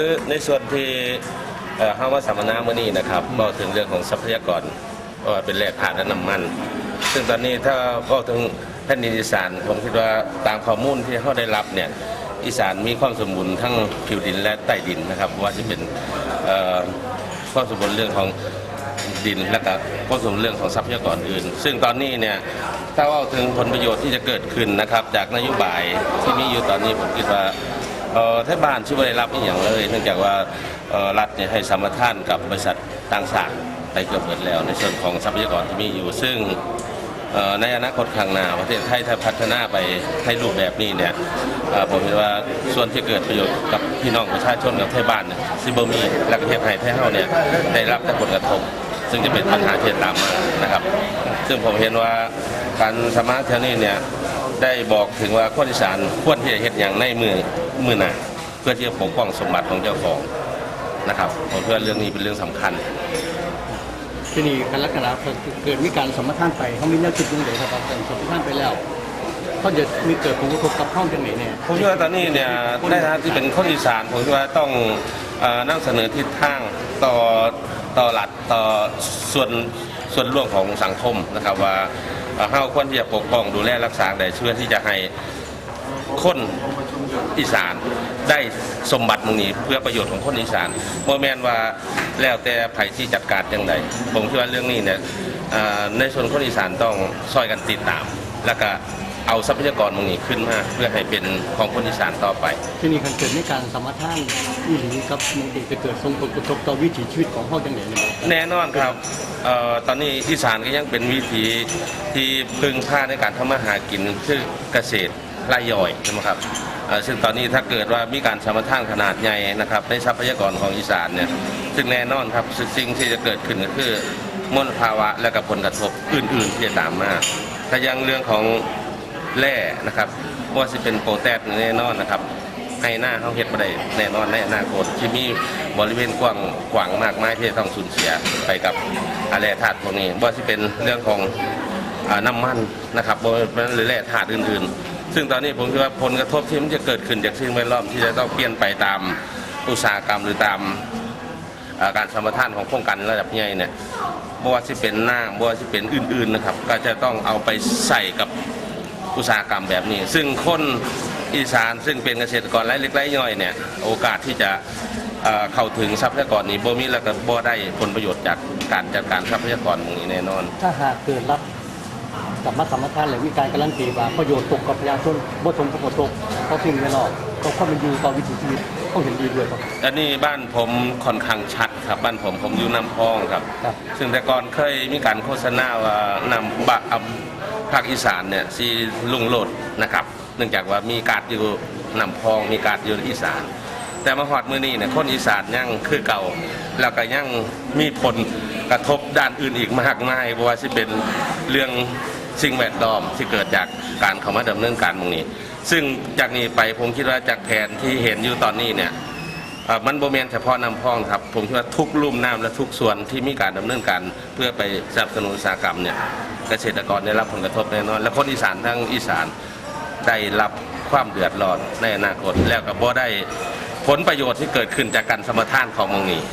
คือในส่วนที่เอ่อห้าว่าสัมมนาเมื่อนี้นะครับก็ถึงเรื่องของทรัพยากรว่าเป็นแร่ธาตุและน้ำมัน ซึ่งตอนนี้ถ้าก็ถึงแผ่นดินอีสานผมคิดว่าตามข้อมูลที่เขาได้รับเนี่ยอีสานมีความสมบูรณ์ทั้งผิวดินและใต้ดินนะครับว่าจะเป็นเอ่อความสมบูรณ์เรื่องของดินและก็ความสมบูรณ์เรื่องของทรัพยากรอื่น ซึ่งตอนนี้เนี่ยถ้าว่าถึงผลประโยชน์ที่จะเกิดขึ้นนะครับจากนโยบายที่มีอยู่ตอนนี้ผมคิดว่าเอ่อ ถ้าบ้านชื่อว่าได้รับอีกอย่างเลย เนื่องจากว่ารัฐเนี่ยให้สมปทานกับบริษัทต่างชาติไปเกือบหมดแล้ว ในส่วนของทรัพยากรที่มีอยู่ ซึ่งในอนาคตข้างหน้าประเทศไทยถ้าพัฒนาไปให้รูปแบบนี้เนี่ยผมคิดว่าส่วนที่เกิดประโยชน์กับพี่น้องประชาชนกับไทยบ้านเนี่ยซิบมีและประเทศไทยไทยเฮาเนี่ยได้รับแต่ผลกระทบซึ่งจะเป็นปัญหาที่ตามมานะครับ ซึ่งผมเห็นว่าการสมาร์ทเทนี่เนี่ย ได้บอกถึงว่าคนอีสานควรที่จะเฮ็ดอย่างในมือมือหนาเพื่อที่จะปกป้องสมบัติของเจ้าของนะครับผมเพื่อเรื่องนี้เป็นเรื่องสำคัญ ที่นี่การลักษณะเกิดมีการสมรทานไปเขามีแนวคิดยังไงครับการสมรทานไปแล้วเขาจะมีเกิดผลกระทบกับห้องจังไหนเนี่ยผมคิดว่าตอนนี้เนี่ยในฐานะที่เป็นคนอีสานผมคิดว่าต้องเอ่อนำเสนอทิศทางต่อต่อหลัดต่อส่วนส่วนร่วมของสังคมนะครับว่า เฮาควรที่จะปกป้องดูแลรักษาได้เชื่อที่จะให้คนอีสานได้สมบัติตรงนี้เพื่อประโยชน์ของคนอีสานโมแมนว่าแล้วแต่ไผที่จัดการอย่างไรผมคิดว่าเรื่องนี้เนี่ยในส่วนคนอีสานต้องซอยกันติดตาม แล้วก็ เอาทรัพยากรตรงนี้ขึ้นมา เพื่อให้เป็นของคนอีสานต่อไป ที่นี่การเกิดมีการสมรทานอีหลีกับมันจะเกิดส่งผลกระทบต่อวิถีชีวิตของห้องจังไหนเนี่ยแน่นอนครับเอ่อตอนนี้อีสานก็ยังเป็นวิถีที่พึ่งพาในการทำมาหากินคือเกษตรรายย่อยใช่ไหมครับเอ่อซึ่งตอนนี้ถ้าเกิดว่ามีการสมรทานขนาดใหญ่นะครับในทรัพยากรของอีสานเนี่ยซึ่งแน่นอนครับสิ่งที่จะเกิดขึ้นก็คือมลภาวะและกับผลกระทบอื่นๆที่จะตามมาถ้ายังเรื่องของ แร่นะครับว่าจะเป็นโปรแทสแน่นอนนะครับให้หน้าเขาเฮ็ดมาได้แน่นอนในอนาคตที่มีบริเวณกว้างขวางมากมายที่จะต้องสูญเสียไปกับอะไรธาตุพวกนี้ว่าที่เป็นเรื่องของอน้ำมันนะครับบ่เป็นหรือแร่ธาตุอื่น ๆ ซึ่งตอนนี้ผมคิดว่าผลกระทบที่มันจะเกิดขึ้นจากสิ่งแวดล้อมที่จะต้องเปลี่ยนไปตามอุตสาหกรรมหรือตามาการสมรทานของโครงการระดับใหญ่เนี่ยบ่ว่าที่เป็นหน้าบ่ว่าที่เป็นอื่น ๆ นะครับ ก็จะต้องเอาไปใส่กับ อุตสาหกรรมแบบนี้ ซึ่งคนอีสานซึ่งเป็นเกษตรกรรายเล็กรายย่อยเนี่ยโอกาสที่จะเอ่อเข้าถึงทรัพยากรนี้บ่มีแล้วก็บ่ได้ผลประโยชน์จากการจัดการทรัพยากรตรงนี้แน่นอน ถ้าหากเกิดรับกลับมาสมรทานหรือมีการการันตีว่าประโยชน์ตกกับประชาชนบ่สมกับบ่ตกเพราะสิ่งแวดล้อมก็ความเป็นอยู่ต่อวิถีชีวิตต้องเห็นดีด้วยครับอันนี้บ้านผมค่อนข้างชัดครับบ้านผมผมอยู่น้ำพองครับครับซึ่งแต่ก่อนเคยมีการโฆษณาว่านำบะอ่ำ ภาคอีสานเนี่ยสีลุงโลดนะครับ เนื่องจากว่ามีการอยู่น้ำพองมีการอยู่อีสาน แต่มาฮอดมือนี้เนี่ยคนอีสานยังคือเก่า แล้วก็ยังมีผลกระทบด้านอื่นอีกมากมายเพราะว่าสิเป็นเรื่องสิ่งแวดล้อมที่เกิดจากการเข้ามาดำเนินการตรงนี้ ซึ่งจากนี้ไปผมคิดว่าจากแผนที่เห็นอยู่ตอนนี้เนี่ย มันโบเมนเฉพาะน้ำพองครับ ผมคิดว่าทุกลุ่มน้ำและทุกส่วนที่มีการดำเนินการเพื่อไปสนับสนุนอุตสาหกรรมเนี่ยเกษตรกรได้รับผลกระทบแน่นอน และคนอีสานทั้งอีสานได้รับความเดือดร้อนในอนาคตแล้วก็บ่ได้ผลประโยชน์ที่เกิดขึ้นจากการสมรทานของมองนี้